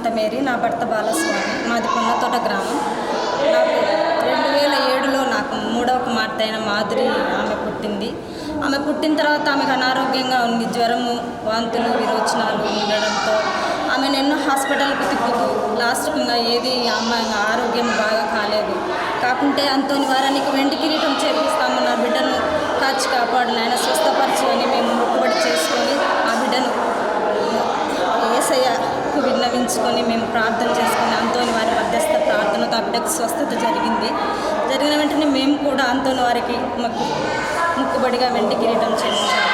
నా భర్త బాలస్వామి. మాది పొన్నతోట గ్రామం. నాకు రెండు వేల ఏడులో నాకు మూడవ కుమార్తె అయిన మాధురి ఆమె పుట్టింది. ఆమె పుట్టిన తర్వాత ఆమెకు అనారోగ్యంగా ఉంది. జ్వరము వాంతులు విరోచనాలు ఉండడంతో ఆమె ఎన్నో హాస్పిటల్కి తిప్పుతూ లాస్ట్కి ఇంకా ఏది అమ్మ ఆరోగ్యం బాగా కాలేదు. కాకుంటే అంతోని వారానికి వెంటి కిరీటం చేపిస్తాము నా బిడ్డను కాచి కాపాడు నాయన స్వస్థపరచు అని మేము మొక్కుబడి చేసుకొని ఆ బిడ్డను ఏసయ్యకు విన్నవించుకొని మేము ప్రార్థన చేసుకుని అంతోని వారి మధ్యస్థ ప్రార్థనతో ఆ బిడ్డకు స్వస్థత జరిగింది. జరిగిన వెంటనే మేము కూడా అంతోని వారికి మాకు ముక్కుబడిగా వెండి కిరీటం చెల్లించాము.